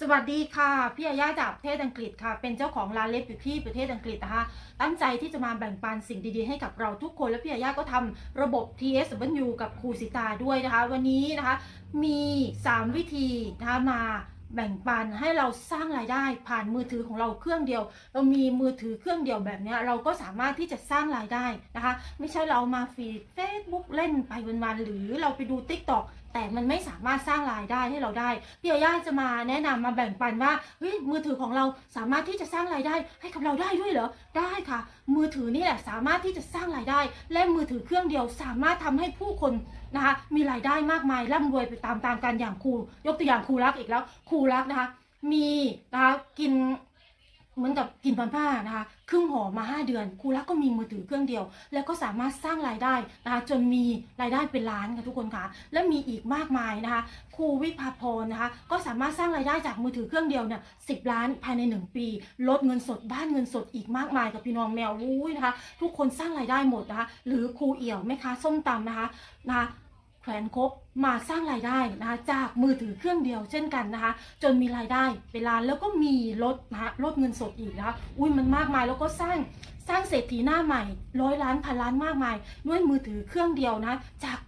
สวัสดีค่ะ พี่อาญาจากประเทศอังกฤษค่ะ เป็นเจ้าของร้านเล็บอยู่ที่ประเทศอังกฤษนะคะ ตั้งใจที่จะมาแบ่งปันสิ่งดีๆให้กับเราทุกคน และพี่อาญาก็ทำระบบ TSW กับครูสิตาด้วยนะคะ วันนี้นะคะ มี 3 วิธีนะคะมาแบ่งปันให้เราสร้างรายได้ผ่านมือถือของเราเครื่องเดียว เรามีมือถือเครื่องเดียวแบบนี้เราก็สามารถที่จะสร้างรายได้นะคะ ไม่ใช่เรามาฟีด Facebook เล่นไปวันๆหรือเราไปดู TikTok แต่มันไม่สามารถสร้างรายได้ให้เราได้พี่อาย่าจะมาแนะนำมาแบ่งปันว่าเฮ้ยมือถือของเราสามารถที่จะสร้างรายได้ให้กับเราได้ด้วยเหรอได้ค่ะ มือถือนี่แหละสามารถที่จะสร้างรายได้ และมือถือเครื่องเดียวสามารถทำให้ผู้คนนะคะมีรายได้มากมายร่ำรวยไปตามตามๆกันอย่างครูยกตัวอย่างครูรักอีกแล้วครูรักนะคะมีนะคะกิน เหมือนกับกินปันผ้านะคะครึ่งห่อมา 5 เดือนครูรักก็มีมือถือเครื่องเดียว แล้วก็สามารถสร้างรายได้นะคะจนมีรายได้เป็นล้านค่ะทุกคนค่ะ และมีอีกมากมายนะคะครูวิภาพรนะคะก็สามารถสร้างรายได้จากมือถือเครื่องเดียวเนี่ยสิล้านภายใน 1 ปี ลดเงินสดบ้านเงินสดอีกมากมายกับพี่น้องแมววุ้ยนะคะทุกคนสร้างรายได้หมดนะคะหรือครูเอี่ยวแม่ค้าส้มตำนะคะนะคะ แขวนครบมาสร้างรายได้นะคะจากมือถือเครื่องเดียวเช่นกันนะคะ จนมีรายได้เป็นล้านแล้วก็มีลดนะคะลดเงินสดอีกนะคะอุ้ยมันมากมายแล้วก็สร้างสร้างเศรษฐีหน้าใหม่ร้อยล้านพันล้านมากมาย ด้วยมือถือเครื่องเดียวนะจาก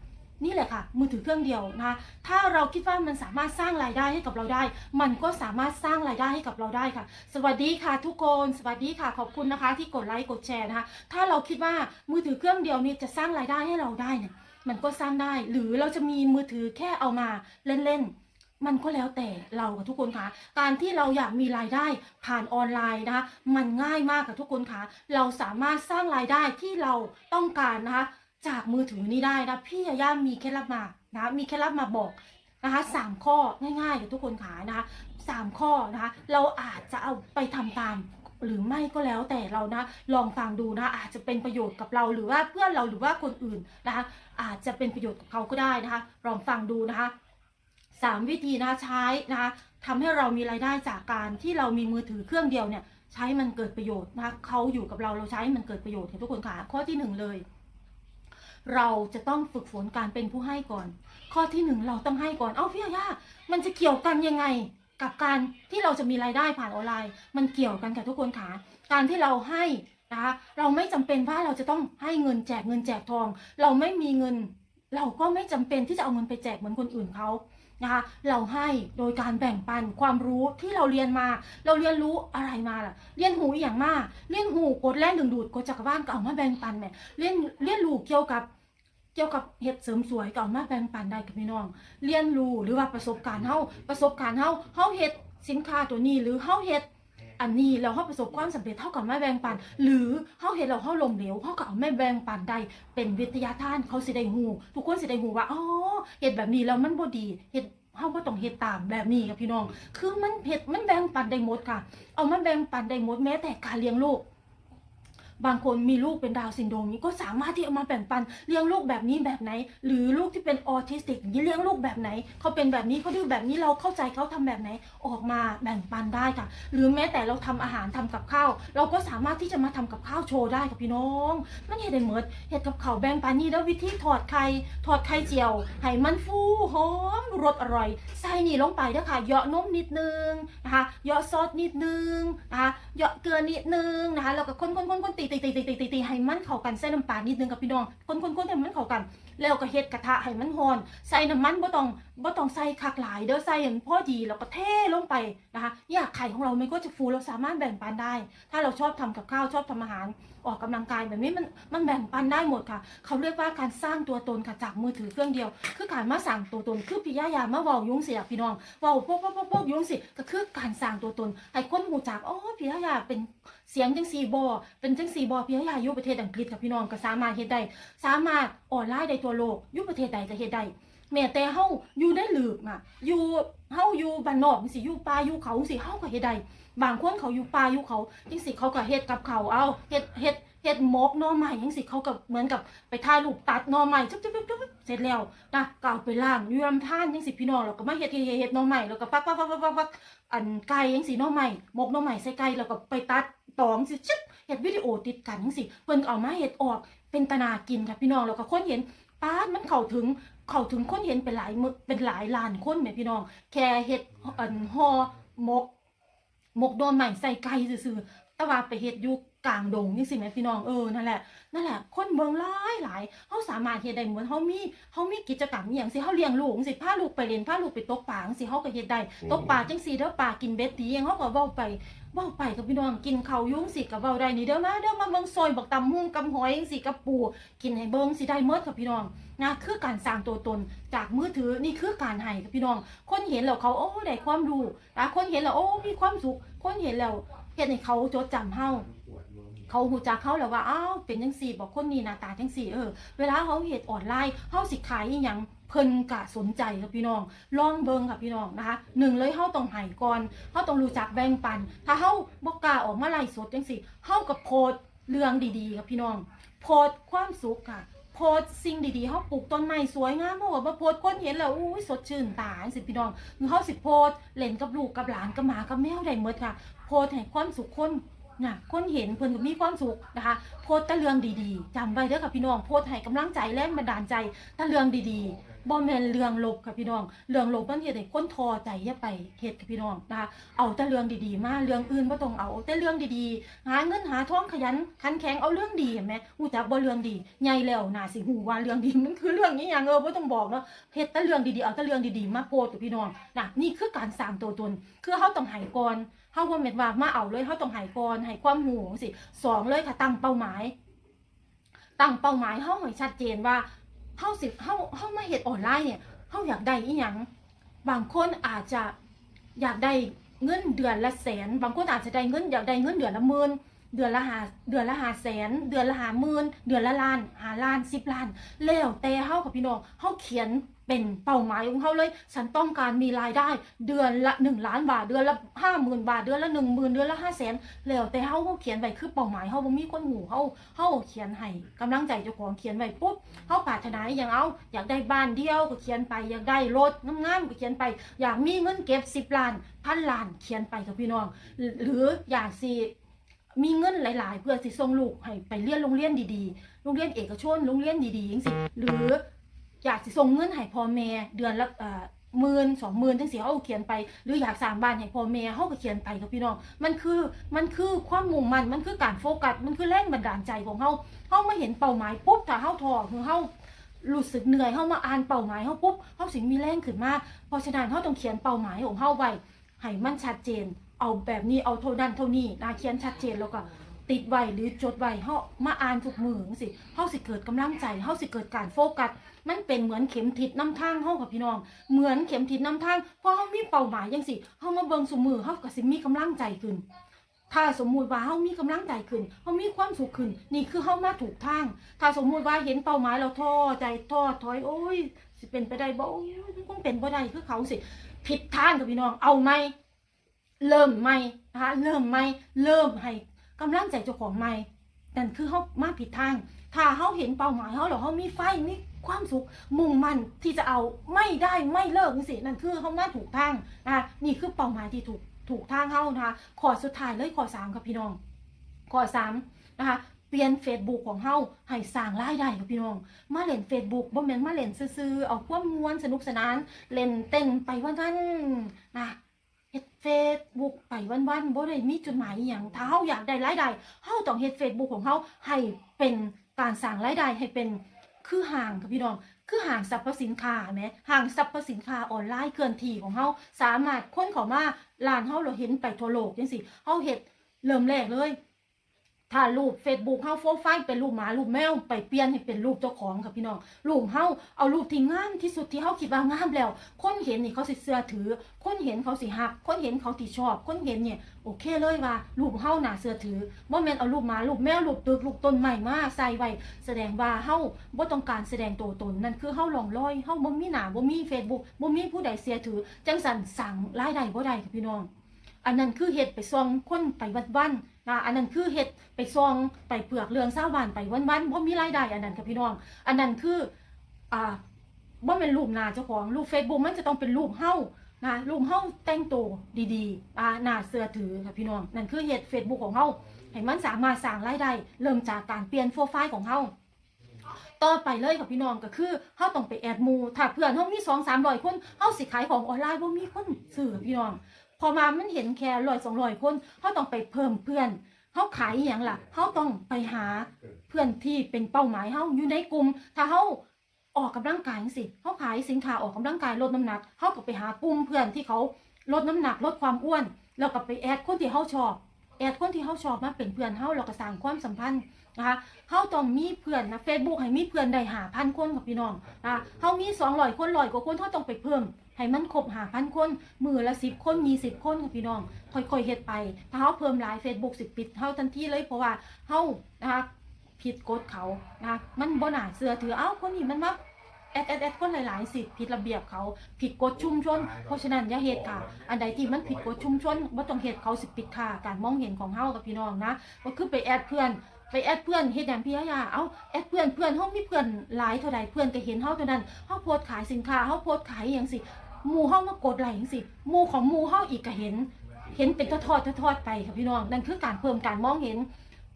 นี่แหละค่ะ มือถือเครื่องเดียวนะคะถ้าเราคิดว่ามันสามารถสร้างรายได้ให้กับเราได้ มันก็สามารถสร้างรายได้ให้กับเราได้ค่ะ สวัสดีค่ะทุกคนสวัสดีค่ะขอบคุณนะคะ ที่กดไลค์กดแชร์นะคะถ้าเราคิดว่ามือถือเครื่องเดียวนี้จะสร้างรายได้ให้เราได้เนี่ย มันก็สร้างได้ หรือเราจะมีมือถือแค่เอามาเล่นๆ มันก็แล้วแต่เรากับทุกคนค่ะ การที่เราอยากมีรายได้ผ่านออนไลน์นะคะ มันง่ายมากกับทุกคนค่ะ เราสามารถสร้างรายได้ที่เราต้องการนะคะ จากมือถือนี้ได้นะ พี่ยาย่ามีเคล็ดลับมานะ มีเคล็ดลับมาบอกนะคะสามข้อง่ายๆกับทุกคนค่ะนะคะสามข้อนะคะ เราอาจจะเอาไปทำตาม หรือไม่ก็แล้วแต่เรานะลองฟังดูนะอาจจะเป็นประโยชน์กับเราหรือว่าเพื่อนเราหรือว่าคนอื่นนะคะอาจจะเป็นประโยชน์กับเขาก็ได้นะคะลองฟังดูนะคะสามวิธีนะคะใช้นะคะทำให้เรามีรายได้จากการที่เรามีมือถือเครื่องเดียวเนี่ยใช้มันเกิดประโยชน์นะคะเขาอยู่กับเราเราใช้มันเกิดประโยชน์ค่ะทุกคนค่ะข้อที่หนึ่งเลยเราจะต้องฝึกฝนการเป็นผู้ให้ก่อน ข้อที่หนึ่งเราต้องให้ก่อน เอ้าพี่อายามันจะเกี่ยวกันยังไง กับการที่เราจะมีรายได้ผ่านออนไลน์ มันเกี่ยวกันค่ะทุกคนค่ะการที่เราให้นะคะเราไม่จำเป็นว่าเราจะต้องให้เงินแจกเงินแจกทอง เราไม่มีเงิน เราก็ไม่จำเป็นที่จะเอาเงินไปแจกเหมือนคนอื่นเขานะคะเราให้โดยการแบ่งปันความรู้ที่เราเรียนมา เราเรียนรู้อะไรมาล่ะ เรียนหูอหย่างมากเรียนหูกดแล่นดึงดูดกดจักรวาลก็เอามาแบ่งปันแหม่เรียนเรียนรู้เกี่ยวกับ กี่ยวกับเฮ็ดเสริมสวยก็เอามาแบ่งปันได้กับพี่น้อง เรียนรู้หรือว่าประสบการณ์เฮาประสบการณ์เฮาเฮาเฮ็ดสินค้าตัวนี้หรือเฮาเฮ็ดอันนี้แล้วเฮาประสบความสำเร็จเท่ากับมาแบ่งปัน หรือเฮาเฮ็ดแล้วเฮาล้มเหลวเฮาก็เอามาแบ่งปันได้เป็นวิทยาทานเขาสิได้ฮู้ทุกคนสิได้ฮู้ว่าอ๋อเฮ็ดแบบนี้แล้วมันบ่ดีเฮ็ดเฮาบ่ต้องเฮ็ดตามแบบนี้กับพี่น้อง คือมันเฮ็ดมันแบ่งปันได้หมดค่ะ เอามาแบ่งปันได้หมดแม้แต่การเลี้ยงลูก บางคนมีลูกเป็นดาวซินโดรมนี้ก็สามารถที่เอามาแบ่งปันเลี้ยงลูกแบบนี้แบบไหน หรือลูกที่เป็นออทิสติกนี้เลี้ยงลูกแบบไหนเขาเป็นแบบนี้เขาดื้อแบบนี้เราเข้าใจเขาทำแบบไหนออกมาแบ่งปันได้ค่ะ หรือแม้แต่เราทำอาหารทำกับข้าวเราก็สามารถที่จะมาทำกับข้าวโชว์ได้กับพี่น้องมันเห็ดได้เหมือนเห็ดกับข้าวแบ่งปันนี่แล้ววิธีถอดไข่ถอดไข่เจียวให้มันฟูหอมรสอร่อยใส่นี่ลงไปเด้อค่ะเหยาะนมนิดนึงนะคะเหยาะซอสนิดนึงนะคะเหยาะเกลือนิดนึงนะคะแล้วก็คนคนคนคนตีตีตีตีตีตีให้มันเข้ากันใส่น้ำปลานิดนึงกับพี่น้องคนคนคนให้มันเข้ากัน แล้วก็เฮ็ดกระทะให้มันหอน ใส่น้ำมันบ่ต้องบ่ต้องใส่คักหลายเด้อใส่อย่างพอดีแล้วก็เทลงไปนะคะอยากไข่ของเรามันก็จะฟูเราสามารถแบ่งปันได้ ถ้าเราชอบทำกับข้าวชอบทำอาหาร ออกกำลังกายแบบนี้มันมันแบ่งปันได้หมดค่ะ เขาเรียกว่าการสร้างตัวตนค่ะจากมือถือเครื่องเดียว คือการมาสร้างตัวตนคือพิยายามาเว้ายุงสิล่ะพี่น้องเว้าพวกพวกพวกพวกยุงสิก็คือการสร้างตัวตนให้คนรู้จักอ๋อพิยายาเป็นเสียงจังซีบอเป็นจังซีบอพิยายาอยู่ประเทศอังกฤษค่ะพี่น้องก็สามารถเฮ็ดได้สามารถออนไลน์ได้ทั่วโลกอยู่ประเทศใดก็เฮ็ดได้ แม้แต่เฮาอยู่ในหลืบอะ อยู่เฮาอยู่บ้านนอกจังซี่อยู่ป่าอยู่เขาจังซี่เฮาก็เฮ็ดได้บางคนเขาอยู่ป่าอยู่เขาจังซี่เขาก็เฮ็ดกับเขาเอาเฮ็ดเฮ็ดเฮ็ดหมกหน่อไม้จังซี่เขาก็เหมือนกับไปถ่ายรูปตัดหน่อไม้จุ๊บจุ๊บจุ๊บจุ๊บเสร็จแล้วนะก็เอาไปล้างอยู่ลำธารจังซี่พี่น้องแล้วก็มาเฮ็ดเฮ็ดเฮ็ดเฮ็ดหน่อไม้แล้วก็ฟักฟักฟักฟักฟักฟักอันไก่จังซี่หน่อไม้หมกหน่อไม้ใส่ไก่แล้วก็ไปตัดตองสิชึบเฮ็ดวิดีโอติดกันจังซี่เพิ่นก็เอามาเฮ็ดออกเป็นตนากินค่ะพี่น้องแล้วก็คนเห็นป้ามันเข้าถึง เข้าถึงคนเห็นเป็นหลายมึกเป็นหลายล้านคนแหม่พี่น้อง แค่เฮ็ดอันฮอหมกหมกโดนใหม่ใส่ไก่ซื่อๆแต่ว่าไปเฮ็ดอยู่กลางดงนี่สิแม่พี่น้องเออนั่นแหละนั่นแหละ คนเมืองหลายหลายเฮาสามารถเฮ็ดได้เหมือนเฮามีเฮามีกิจกรรมอหย่างสิเฮาเลี้ยงลูกจังสิพาลูกไปเรียนพาลูกไปตกปลาจังสิเฮาก็เฮ็ดได้ตกปลาจังซี่เด้อปลากินเบ็ดดีหยังเฮาก็เว้าไปเว้าไปกับพี่น้องกินข้าวอยุ่จังสิก็เว้าได้นี่เด้อมาเด้อมาเบิ่งซอยบักตำหุ่งกับหอยจังสิกับปูกินให้เบิ่งสิได้เมิดกับพี่น้อง นะคือการสร้างตัวตนจากมือถือนี่คือการให้พี่น้อง คนเห็นแล้วเขาโอ้ได้ความรู้นะคนเห็นแล้วโอ้มีความสุข คนเห็นแล้วเฮ็ดให้เขาจดจำเฮาเขาหูจักเขาแล้วว่าอ้าวเป็นจังซี่บอกคนนี้หน้าตาจังซี่เออเวลาเขาเฮ็ดออนไลน์เฮาสิขายอีหยังเพิ่นกะสนใจครับพี่น้องลองเบิงค่ะพี่น้องนะคะหนึ่งเลยเฮาต้องให้ก่อนเฮาต้องรู้จักแบ่งปัน ถ้าเฮาบ่กล้าออกมาไลฟ์สดจังซี่เฮาก็โพสต์เรื่องดีๆครับพี่น้อง โพสต์ความสุขค่ะ โพสสิ่งดีๆเขาปลูกต้นไม้สวยงามเพราะว่ามาโพสต์คนเห็นแล้วอุ้ยสดชื่นตาสิพี่น้องคือเขาสิโพสเล่นกับลูกกับหลานกับหมากับแมวได้หมดค่ะ โพสต์ให้ความสุขคนน่ะคนเห็นเพื่อนก็มีความสุขนะคะ โพสตะเรืองดีๆจำไว้เด้อค่ะพี่น้องโพสให้กำลังใจแรงบันดาลใจตะเรืองดีๆ บ่แม่นเรื่องลบค่ะพี่น้อง เรื่องลบมันเฮ็ดให้คนท้อใจอย่าไปเฮ็ดค่ะพี่น้องนะคะเอาแต่เรื่องดีๆ มาเรื่องอื่นบ่ต้องเอาแต่เรื่องดีๆ หาเงินหาทองขยันขันแข็งเอาเรื่องดีเห็นไหมหูจักบ่เรื่องดีใหญ่แล้วน่าสิหูว่าเรื่องดีมันคือเรื่องนี้อย่างเออบ่ต้องบอกเนาะเฮ็ดแต่เรื่องดีๆเอาแต่เรื่องดีๆมาโพสต์กับพี่น้องน่ะนี่คือการสร้างตัวตน คือเฮาต้องให้ก่อนเฮาบ่แม่นว่ามาเอาเลยเฮาต้องให้ก่อนให้ความหูจังซี่สองเลยค่ะตั้งเป้าหมายตั้งเป้าหมายเฮาให้ชัดเจนว่า เฮาสิเฮาเฮามาเฮ็ดออนไลน์เนี่ยเฮาอยากได้อีหยังบางคนอาจจะอยากได้เงินเดือนละแสน บางคนอาจจะได้เงินอยากได้เงินเดือนละหมื่นเดือนละหาเดือนละหาแสน เดือนละหาหมื่นเดือนละล้านหาล้านสิบล้าน แล้วแต่เฮากับพี่น้องเฮาเขียน เป็นเป้าหมายของเฮาเลย ฉันต้องการมีรายได้เดือนละหนึ่งล้านบาทเดือนละห้าหมื่นบาทเดือนละหนึ่งหมื่นเดือนละห้าแสนแล้วแต่เฮาเฮาเขียนไว้คือเป้าหมายเฮาบ่มีคนหูเฮาเฮาเขียนให้กำลังใจเจ้าของเขียนไว้ปุ๊บเฮาปรารถนาอย่างเอาอยากได้บ้านเดียวก็เขียนไปอยากได้รถงามๆก็เขียนไป อยากมีเงินเก็บ10ล้านพันล้านเขียนไปกับพี่น้อง หรืออยากสิมีเงินหลาย ๆ เพื่อสิส่งลูกให้ไปเรียนโรงเรียนดีๆ โรงเรียนเอกชน โรงเรียนดีๆจังซี่หรือ อยากสิส่งเงินให้พ่อแม่เดือนละเอ่อหมื่นสองหมื่นจังซี่เฮาก็เขียนไป หรืออยากสร้างบ้านให้พ่อแม่เฮาก็เขียนไปกับพี่น้องมันคือมันคือความมุ่งมั่นมันคือการโฟกัสมันคือแรงบันดาลใจของเฮาเฮามาเห็นเป้าหมายปุ๊บถ้าเฮาทอคือเฮารู้สึกเหนื่อยเฮามาอ่านเป้าหมายเฮาปุ๊บเฮาสิมีแรงขึ้นมาเพราะฉะนั้นเฮาต้องเขียนเป้าหมายของเฮาไว้ให้มันชัดเจน เอาแบบนี้เอาเท่านั้นเท่านี้นะเขียนชัดเจนแล้วก็ ติดไว้หรือจดไว้เฮามาอ่านทุกมือจังซี่เฮาสิเกิดกำลังใจเฮาสิเกิดการโฟกัสมันเป็นเหมือนเข็มทิศน้ำทางเฮากับพี่น้อง เหมือนเข็มทิศน้ำทางเพราะเฮามีเป้าหมายจังซี่เฮามาเบิ่งซุมือเฮาก็สิมีกำลังใจขึ้น ถ้าสมมุติว่าเฮามีกำลังใจขึ้นเฮามีความสุขขึ้น นี่คือเฮามาถูกทาง ถ้าสมมุติว่าเห็นเป้าหมายเราท้อใจท้อถอยโอ้ยสิเป็นไปได้บ่โอ้ยมันคงเป็นบ่ได้คือเขาสิผิดทางกับพี่น้องเอาไหม เริ่มใหม่นะคะเริ่มใหม่เริ่มให้ กำลังใจเจ้าของใหม่นั่นคือเฮามาผิดทาง ถ้าเฮาเห็นเป้าหมายเฮาแล้วเฮามีไฟมีความสุข มุ่งมั่นที่จะเอาไม่ได้ไม่เลิกสินั่นคือเฮามาถูกทางนะคะนี่คือเป้าหมายที่ถูกถูกทางเฮานะคะขอสุดท้ายเลยขอสามครับพี่น้องขอสามนะคะเปลี่ยน Facebook ของเฮาให้สร้างรายได้ครับพี่น้อง มาเล่น Facebook บ่แม่นมาเล่นซื่อๆเอาความม่วนสนุกสนาน เล่นเต้นไปวันนะ เฮ็ด Facebook ไปวันๆบ่ได้มีจุดหมายอหยังถ้าเฮาอยากได้รายได้เฮาต้องเฮ็ดเฟซบุ๊กของเฮาให้เป็นการสร้างรายได้ให้เป็นคือห่างค่ะพี่น้อง คือห่างสรรพสินค้าแหมห่างสรรพสินค้าออนไลน์เคลื่อนที่ของเฮาสามารถค้นเข้ามาร้านเฮาเราเห็นไปทั่วโลกจังซี่เฮาเฮ็ดเริ่มแรกเลย ถ้ารูป Facebook เฮาโฟร์ไฟล์เป็นรูปหมารูปแมวไปเปลี่ยนให้เป็นรูปเจ้าของค่ะพี่น้องรูปเฮาเอารูปที่งามที่สุดที่เฮาคิดว่างามแล้ว คนเห็นนี่เขาสิเสื้อถือ คนเห็นเขาสิฮัก คนเห็นเขาที่ชอบ คนเห็นเนี่ยโอเคเลยว่ารูปเฮาหน่าเสื้อถือบ่แม่นเอารูปหมารูปแมวรูปตึกรูปต้นไม้มาใส่ไว้แสดงว่าเฮาบ่ต้องการแสดงตัวตนนั่นคือเฮาหลงลอยเฮาบ่มีหน้าบ่มี Facebook บ่มีผู้ใดเสียถือ จังสั่นสั่งรายได้บ่ได้ค่ะพี่น้อง อันนั้นคือเฮ็ดไปซองคนไปวันๆนะอันนั้นคือเฮ็ดไปซองไปเปลือกเรืองชาวบ้านไปวันๆบ่มีรายได้อันนั้นค่ะพี่น้อง อันนั้นคืออ่าบ่แม่นรูปหน้าเจ้าของรูป Facebook มันจะต้องเป็นรูปเฮานะรูปเฮาแต่งตัวดีๆอ่าหน้าเสื้อถือค่ะพี่น้องนั่นคือเฮ็ด Facebook ของเฮาให้มันสามารถสร้างรายได้เริ่มจากการเปลี่ยนโปรไฟล์ของเฮาต่อไปเลยค่ะพี่น้องก็คือเฮาต้องไปแอดมูถ้าเพื่อนเฮามี2 300คนเฮาสิขายของออนไลน์บ่มีคนซื้อพี่น้อง พอมามันเห็นแค่ร้อยสองร้อยคนเขาต้องไปเพิ่มเพื่อนเขาขายอหย่างล่ะเขาต้องไปหาเพื่อนที่เป็นเป้าหมายเขาอยู่ในกลุ่มถ้าเขาออกกำลังกายจังสิเขาขายสินค้าออกกำลังกายลดน้ำหนักเขาก็ไปหากลุ่มเพื่อนที่เขาลดน้ำหนักลดความอ้วนแล้วก็ไปแอดคนที่เขาชอบแอดคนที่เขาชอบมาเป็นเพื่อนเขาเราก็สร้างความสัมพันธ์นะคะเขาต้องมีเพื่อนนะเฟซบุ๊กให้มีเพื่อนได้หาพันคนกับพี่น้องนะเขามีสองร้อยคนร้อยกว่าคนเขาต้องไปเพิ่ม ให้มันครบหาพันคนมือละสิบคนมีสิบคนกับพี่น้อง ค่อยๆเฮ็ดไป ถ้าเขาเพิ่มหลายเฟซบุ๊กสิปิดเขาทันทีเลยเพราะว่าเขานะคะผิดกฎเขานะมันบ่น่าเสือถือเอ้าคนนี้มันมาแอดแอดแอดคนหลายๆสิผิดระเบียบเขาผิดกฎชุมชน เพราะฉะนั้นอย่าเฮ็ดค่ะ อันใดที่มันผิดกฎชุมชนบ่าต้องเฮ็ดเขาสิปิดค่ะ การมองเห็นของเฮากับพี่น้องนะก็คือไปแอดเพื่อนไปแอดเพื่อนเฮ็ดอย่างพี่ยาเอาแอดเพื่อนเพื่อนเฮามีเพื่อนหลายเท่าใดเพื่อนก็เห็นเฮาเท่านั้นเฮาโพสขายสินค้าเฮาโพสขายอย่างสิ หมู่เฮามากดไหลจังสิหมู่ของหมู่เฮาอีกก็เห็น เห็นเป็นทอดทอดๆทอดๆไปค่ะพี่น้องนั่นคือการเพิ่มการมองเห็น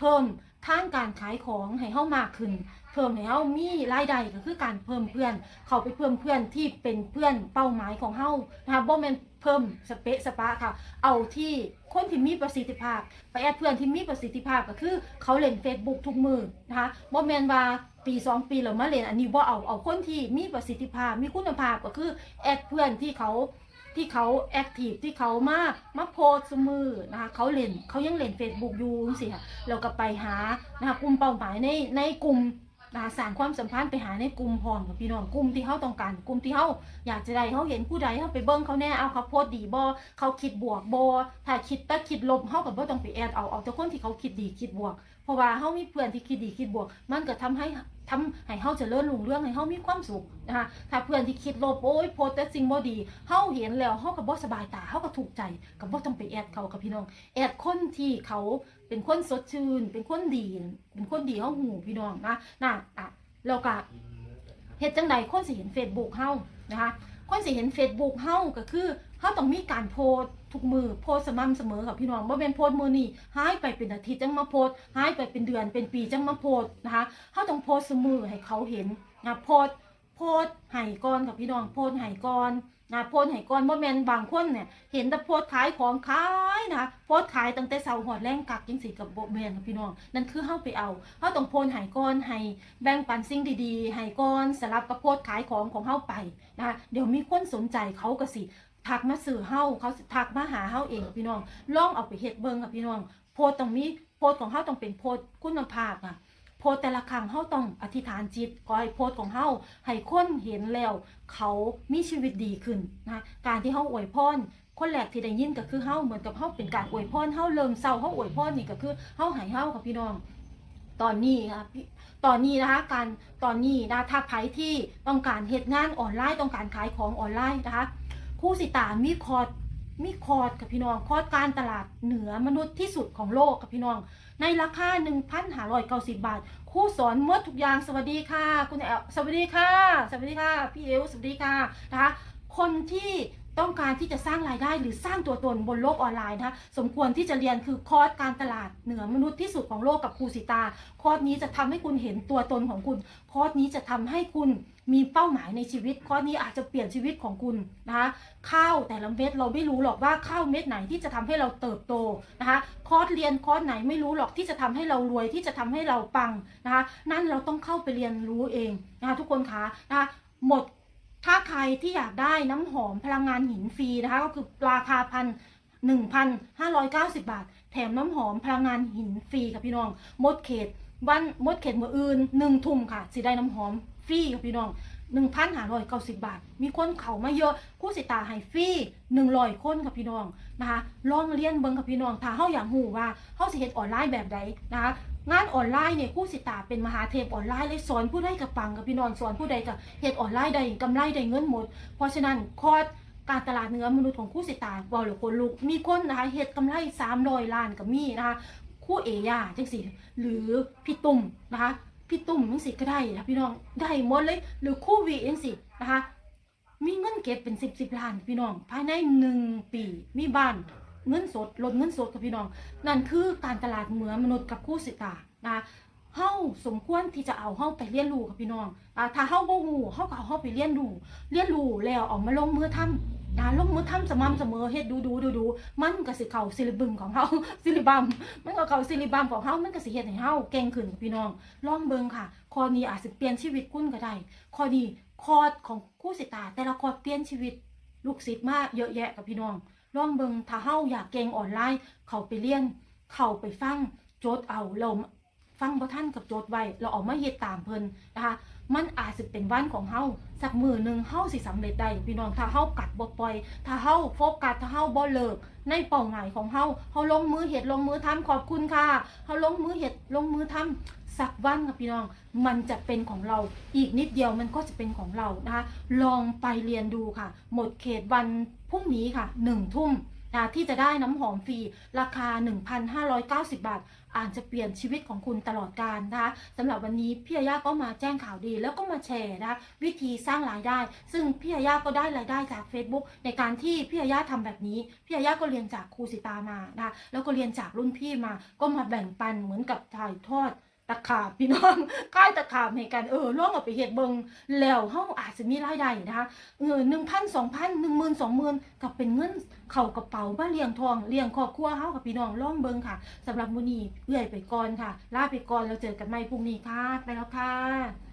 เพิ่มทางการขายของให้เฮามากขึ้น เพิ่มให้เฮามีรายได้ก็คือการเพิ่มเพื่อน เขาไปเพิ่มเพื่อนที่เป็นเพื่อนเป้าหมายของเฮานะคะบ่แม่นเพิ่มสเปะสปะค่ะ เอาที่คนที่มีประสิทธิภาพ ไปแอดเพื่อนที่มีประสิทธิภาพก็คือ เขาเล่น Facebook ทุกมือนะคะบ่แม่นว่า ปีสองปีเรามาเรียนอันนี้ว่าเอาเอาคนที่มีประสิทธิภาพมีคุณภาพก็คือแอดเพื่อนที่เขาที่เขาแอคทีฟที่เขามามาโพสมือนะคะเขาเล่นเขายังเล่น Facebook อยู่จังซี่ค่ะเราก็ไปหานะคะกลุ่มเป้าหมายในในกลุ่ม นะสร้างความสัมพันธ์ไปหาในกลุ่มพร้อมกับพี่น้องกลุ่มที่เขาต้องการกลุ่มที่เขาอยากจะได้เขาเห็นผู้ใดเขาไปเบิ้งเขาแน่เอาเขาโพสต์ดีบอเขาคิดบวกบอถ้าคิดแต่คิดลบเขากับบ่ต้องไปแอดเอาเอาแต่คนที่เขาคิดดีคิดบวก เพราะว่าเขามีเพื่อนที่คิดดีคิดบวก มันก็ทำให้ทำให้เขาเจะเลื่อนลุงเรื่องให้เขามีความสุขนะคะถ้าเพื่อนที่คิดลบโอ้ยโพสแต่สิ่งบ่ดีเขาเห็นแล้วเขากับบ่สบายตาเขาก็ถูกใจกับบ่ต้องไปแอดเขากับพี่น้อง แอดคนที่เขาเป็นคนสดชื่น เป็นคนดีเป็นคนดีเขาหูพี่น้องนะน่ะอะแล้วก็เฮ็ดจังใดคนสิเห็น Facebook เฮานะคะคนสิเห็น Facebook เฮาก็คือเฮาต้องมีการโพสต์ ทุกมือโพสสม่ำเสมอกับพี่น้องบ่แม่นโพสมือนี้หายไปเป็นอาทิตย์จังมาโพสหายไปเป็นเดือนเป็นปีจังมาโพสนะคะเฮาต้องโพสสมอให้เขาเห็นนะโพสโพสต์ให้ก่อนกับพี่น้องโพสต์ให้ก่อนนะโพสต์ให้ก่อนบ่แมนบางคนเนี่ยเห็นแต่โพสขายของขายนะคะโพสขายตั้งแต่เช้าหอดแรงกักจังซี่กับบ่แมนกับพี่น้องนั่นคือเฮาไปเอาเฮาต้องโพสต์ให้ก่อนให้แบ่งปันสิ่งดีๆให้ก่อนสลับกับโพสขายของของเฮาไปนะคะเดี๋ยวมีคนสนใจเขาก็สิ ทักมาสื่อเฮาเขาสิทักมาหาเฮาเองพี่น้องลองเอาไปเฮ็ดเบิ่งกับพี่น้อง โพสต์ต้องมีโพสต์ของเฮาต้องเป็นโพสต์คุณภาพอะโพสต์แต่ละครั้งเฮาต้องอธิษฐานจิตขอให้โพสต์ของเฮาให้คนเห็นแล้ว เขามีชีวิตดีขึ้นนะการที่เฮาอวยพรคนแรกที่ได้ยินก็คือเฮาเหมือนกับเฮาเป็นการอวยพรเฮาเริ่มเศร้าเฮาอวยพรนี่ก็คือเฮาให้เฮากับพี่น้องตอนนี้ค่ะพี่ตอนนี้นะคะการตอนนี้นะถ้าใครที่ต้องการเหตุงานออนไลน์ต้องการขายของออนไลน์นะคะ คู่สิตามีคอร์ดมีคอร์ดกับพี่น้องคอร์ดการตลาดเหนือมนุษย์ที่สุดของโลกกับพี่น้อง ในราคา1,590 บาท คู่สอนเมดทุกอย่างสวัสดีค่ะ คุณแอลสวัสดีค่ะ สวัสดีค่ะ พี่เอลสวัสดีค่ะนะคะคนที่ ต้องการที่จะสร้างรายได้หรือสร้างตัวตนบนโลกออนไลน์นะคะสมควรที่จะเรียนคือคอร์สการตลาดเหนือมนุษย์ที่สุดของโลกกับครูสิตา คอร์สนี้จะทำให้คุณเห็นตัวตนของคุณ คอร์สนี้จะทำให้คุณมีเป้าหมายในชีวิต คอร์สนี้อาจจะเปลี่ยนชีวิตของคุณนะคะข้าวแต่ละเม็ดเราไม่รู้หรอกว่าข้าวเม็ดไหนที่จะทำให้เราเติบโตนะคะคอร์สเรียนคอร์สไหนไม่รู้หรอกที่จะทำให้เรารวยที่จะทำให้เราปังนะคะนั่นเราต้องเข้าไปเรียนรู้เองนะคะทุกคนคะนะคะหมด ถ้าใครที่อยากได้น้ำหอมพลังงานหินฟรีนะคะ ก็คือราคาพันหนึ่งพันห้าร้อยเก้าสิบาท แถมน้ำหอมพลังงานหินฟรีค่ะพี่น้องมดเขตวันมดเขตมืออื่นหนึ่งทุ่มค่ะสิได้น้ำหอมฟรีค่ะพี่น้องหนึ่งพันห้าร้อยเก้าสิบบาท มีคนเขามาเยอะคู่สิตาให้ฟรีหนึ่งร้อยคนค่ะพี่น้องนะคะลองเรียนเบิ้งค่ะพี่น้องถ้าเขาอยากหูว่าเขาสิเฮ็ดออนไลน์แบบใดนะคะ งานออนไลน์เนี่ยคู่สิตาเป็นมหาเทพออนไลน์เลยสอนผู้ใดกับปังกับพี่น้องสอนผู้ใดกับเฮ็ดออนไลน์ได้กำไรได้เงินหมด เพราะฉะนั้นคอร์สการตลาดเนื้อมนุษย์ของคู่สิตาบอลหรือคนลูกมีคนนะคะเฮ็ดกำไร300ล้านกับมีนะคะคู่เอย่าจังสิหรือพี่ตุ่มนะคะพี่ตุ่มจังสิก็ได้นะพี่น้องได้หมดเลย หรือคู่วีจังสินะคะมีเงินเก็บเป็นสิบสิบล้านพี่น้องภายในหนึ่งปีมีบ้าน เงินสดลดเงินสดกับพี่น้อง นั่นคือการตลาดเหมือนมนุษย์กับคู่สิตานะเฮาสมควรที่จะเอาเฮาไปเรียนรู้กับพี่น้องอ่าถ้าเฮาบ่ฮู้เฮาก็เอาเฮาไปเรียนรู้เรียนรู้แล้วเอามาลงมือทำนะลงมือทำสม่ำเสมอเฮ็ดดูดูดูดูมันก็สิเข้าซิลิบึมของเฮาซิลิบัมมันก็เข้าซิลิบัมของเฮามันก็สิเฮ็ดให้เฮาเก่งขึ้นพี่น้องลองเบิ่งค่ะข้อนี้อาจสิเปลี่ยนชีวิตคุณก็ได้ข้อนี้คอร์สของคู่สิตาแต่ละคอร์สเปลี่ยนชีวิตลูกศิษย์มากเยอะแยะกับพี่น้อง ลองเบิงถ้าเฮาอยากเก่งออนไลน์ เขาไปเรียน เขาไปฟัง โจทย์เอาเรา ฟังบ่ทันกับโจทย์ไว้เราออกมาเฮ็ดตามเพิ่นนะคะ มันอาจสิเป็นวันของเฮาสักมือหนึ่งเฮาสิสำเร็จได้พี่น้องถ้าเฮากัดบ่ปล่อย ถ้าเฮาโฟกัสถ้าเฮาบ่เลิก ในเป้าหมายของเฮาเฮาลงมือเฮ็ดลงมือทำขอบคุณค่ะเฮาลงมือเฮ็ดลงมือทำสักวันค่ะพี่น้องมันจะเป็นของเราอีกนิดเดียวมันก็จะเป็นของเรานะคะลองไปเรียนดูค่ะ หมดเขตวันพรุ่งนี้ค่ะหนึ่งทุ่ม นะที่จะได้น้ำหอมฟรีราคา 1,590 บาท อาจจะเปลี่ยนชีวิตของคุณตลอดกาลนะคะสำหรับวันนี้พี่อาย่าก็มาแจ้งข่าวดี แล้วก็มาแชร์นะคะวิธีสร้างรายได้ ซึ่งพี่อาย่าก็ได้รายได้จาก Facebook ในการที่พี่อาย่าทำแบบนี้พี่อาย่าก็เรียนจากครูสิตามานะแล้วก็เรียนจากรุ่นพี่มาก็มาแบ่งปันเหมือนกับถ่ายทอด ตะขาบพี่น้องค่ายตะขาบให้กันเออล่องออกไปเห็ดเบิงแล้วเฮาอาจจะมีรายได้นะคะเออหนึ่งพันสองพันหนึ่งหมื่นสองหมื่นกับเป็นเงินเข่ากระเป๋ามาเลี้ยงทองเลี้ยงครอบครัวเฮากับพี่น้องล่องเบิงค่ะสำหรับมื้อนี้เอื้อยไปก่อนค่ะลาไปก่อนแล้วเจอกันใหม่พรุ่งนี้ค่ะไปแล้วค่ะ